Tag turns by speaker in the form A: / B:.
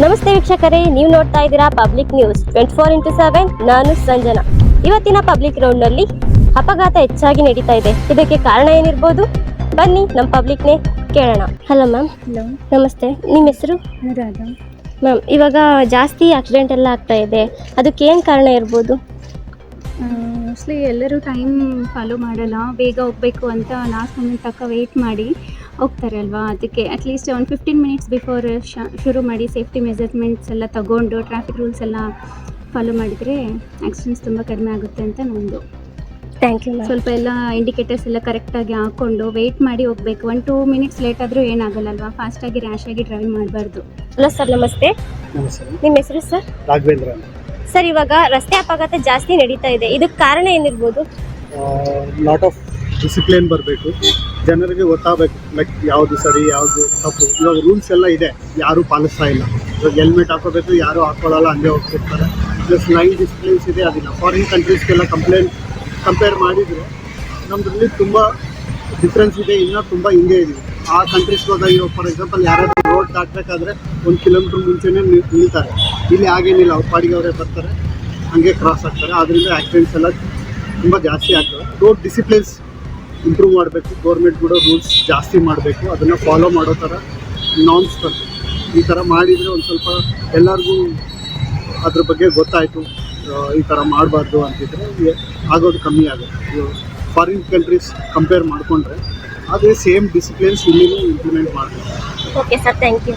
A: ನಮಸ್ತೆ ವೀಕ್ಷಕರೇ ನೀವು ನೋಡ್ತಾ ಇದ್ದೀರಾ public news twenty four into seven ನಾನು ಸಂಜನಾ. ಇವತ್ತಿನ ಪಬ್ಲಿಕ್ನಲ್ಲಿ ಅಪಘಾತ ಹೆಚ್ಚಾಗಿ ನಡೀತಾ ಇದೆ. ಇದಕ್ಕೆ ಕಾರಣ ಏನಿರ್ಬೋದು? ಬನ್ನಿ ನಮ್ಮ ಪಬ್ಲಿಕ್ನೇ ಕೇಳೋಣ. ಹಲೋ ಮ್ಯಾಮ್
B: ಹಲೋ
A: ನಮಸ್ತೆ ನಿಮ್ಮ ಹೆಸರು? ಮ್ಯಾಮ್ ಇವಾಗ ಜಾಸ್ತಿ ಆಕ್ಸಿಡೆಂಟ್ ಎಲ್ಲ ಆಗ್ತಾ ಇದೆ. ಅದಕ್ಕೆ ಏನು ಕಾರಣ ಇರ್ಬೋದು?
B: ಮೋಸ್ಟ್ಲಿ ಎಲ್ಲರೂ ಟೈಮ್ ಫಾಲೋ ಮಾಡಲ್ಲ. ಬೇಗ ಹೋಗಬೇಕು ಅಂತ ಲಾಸ್ಟ್ ಮೂಮೆಂಟ್ ತಕ್ಕ ವೆಯ್ಟ್ ಮಾಡಿ ಹೋಗ್ತಾರೆ ಅಲ್ವಾ? ಅದಕ್ಕೆ ಅಟ್ಲೀಸ್ಟ್ ಒಂದು ಫಿಫ್ಟೀನ್ ಮಿನಿಟ್ಸ್ ಬಿಫೋರ್ ಶುರು ಮಾಡಿ ಸೇಫ್ಟಿ ಮೆಜರ್ಮೆಂಟ್ಸ್ ಎಲ್ಲ ತಗೊಂಡು ಟ್ರಾಫಿಕ್ ರೂಲ್ಸ್ ಎಲ್ಲ ಫಾಲೋ ಮಾಡಿದರೆ ಆಕ್ಸಿಡೆಂಟ್ಸ್ ತುಂಬ ಕಡಿಮೆ ಆಗುತ್ತೆ ಅಂತ ನಂದು.
A: ಥ್ಯಾಂಕ್ ಯು
B: ಸ್ವಲ್ಪ ಎಲ್ಲ ಇಂಡಿಕೇಟರ್ಸ್ ಎಲ್ಲ ಕರೆಕ್ಟಾಗಿ ಹಾಕ್ಕೊಂಡು ವೆಯ್ಟ್ ಮಾಡಿ ಹೋಗಬೇಕು. ಒನ್ ಟೂ ಮಿನಿಟ್ಸ್ ಲೇಟ್ ಆದರೂ ಏನಾಗಲ್ಲ ಅಲ್ವಾ? ಫಾಸ್ಟಾಗಿ ರ್ಯಾಶಾಗಿ ಡ್ರೈವ್ ಮಾಡಬಾರ್ದು.
A: ಹಲೋ ಸರ್ ನಮಸ್ತೆ.
C: ನಮಸ್ತೆ.
A: ನಿಮ್ಮ ಹೆಸರು ಸರ್
C: ರಾಘವೇಂದ್ರ
A: ಸರ್, ಇವಾಗ ರಸ್ತೆ ಅಪಘಾತ ಜಾಸ್ತಿ ನಡೀತಾ ಇದೆ. ಇದಕ್ಕೆ ಕಾರಣ ಏನಿರ್ಬೋದು?
C: ಲಾಟ್ ಆಫ್ ಡಿಸಿಪ್ಲಿನ್ ಬರಬೇಕು. ಜನರಿಗೆ ಗೊತ್ತಾಗಬೇಕು ಲೈಕ್ ಯಾವುದು ಸರಿ, ಯಾವುದು ತಪ್ಪು. ಇವಾಗ ರೂಲ್ಸ್ ಎಲ್ಲ ಇದೆ, ಯಾರೂ ಪಾಲಿಸ್ತಾ ಇಲ್ಲ. ಇವಾಗ ಹೆಲ್ಮೆಟ್ ಹಾಕೋಬೇಕು, ಯಾರೂ ಹಾಕೊಳ್ಳಲ್ಲ, ಹಂಗೆ ಹೋಗ್ತಿರ್ತಾರೆ. ಪ್ಲಸ್ ಲೈನ್ ಡಿಸಿಪ್ಲಿನ್ಸ್ ಇದೆ, ಅದಿಲ್ಲ. ಫಾರಿನ್ ಕಂಟ್ರೀಸ್ಗೆಲ್ಲ ಕಂಪ್ಲೇಂಟ್ ಕಂಪೇರ್ ಮಾಡಿದರೆ ನಮ್ಮದ್ರಲ್ಲಿ ತುಂಬ ಡಿಫ್ರೆನ್ಸ್ ಇದೆ, ಇನ್ನೂ ತುಂಬ ಹಿಂಗೆ ಇದೆ. ಆ ಕಂಟ್ರೀಸ್ಗೆ ಹೋದಾಗ, ಇವಾಗ ಫಾರ್ ಎಕ್ಸಾಂಪಲ್ ಯಾರಾದರೂ ರೋಡ್ ದಾಟಬೇಕಾದ್ರೆ ಒಂದು ಕಿಲೋಮೀಟ್ರ್ ಮುಂಚೆನೇ ನಿಲ್- ನಿಲ್ತಾರೆ. ಇಲ್ಲಿ ಹಾಗೇನಿಲ್ಲ ಅವ್ರ ಪಾಡಿಗೆ ಅವರೇ ಬರ್ತಾರೆ, ಹಂಗೆ ಕ್ರಾಸ್ ಆಗ್ತಾರೆ. ಅದರಿಂದ ಆಕ್ಸಿಡೆಂಟ್ಸ್ ಎಲ್ಲ ತುಂಬ ಜಾಸ್ತಿ ಆಗ್ತವೆ ರೋಡ್ ಡಿಸಿಪ್ಲಿನ್ಸ್ ಇಂಪ್ರೂವ್ ಮಾಡಬೇಕು. ಗೌರ್ಮೆಂಟ್ ಕೂಡ ರೂಲ್ಸ್ ಜಾಸ್ತಿ ಮಾಡಬೇಕು. ಅದನ್ನು ಫಾಲೋ ಮಾಡೋ ಥರ ನಾಮ್ಸ್ ಬರಬೇಕು ಈ ಥರ ಮಾಡಿದರೆ ಒಂದು ಸ್ವಲ್ಪ ಎಲ್ಲರಿಗೂ ಅದ್ರ ಬಗ್ಗೆ ಗೊತ್ತಾಯಿತು. ಈ ಥರ ಮಾಡಬಾರ್ದು ಅಂತಿದ್ರೆ ಆಗೋದು ಕಮ್ಮಿ ಆಗುತ್ತೆ. ಫಾರಿನ್ ಕಂಟ್ರೀಸ್ ಕಂಪೇರ್ ಮಾಡಿಕೊಂಡ್ರೆ ಅದೇ ಸೇಮ್ ಡಿಸಿಪ್ಲಿನ್ಸ್ ಇಲ್ಲಿನೂ ಇಂಪ್ಲಿಮೆಂಟ್ ಮಾಡಬೇಕು.
A: Okay sir thank you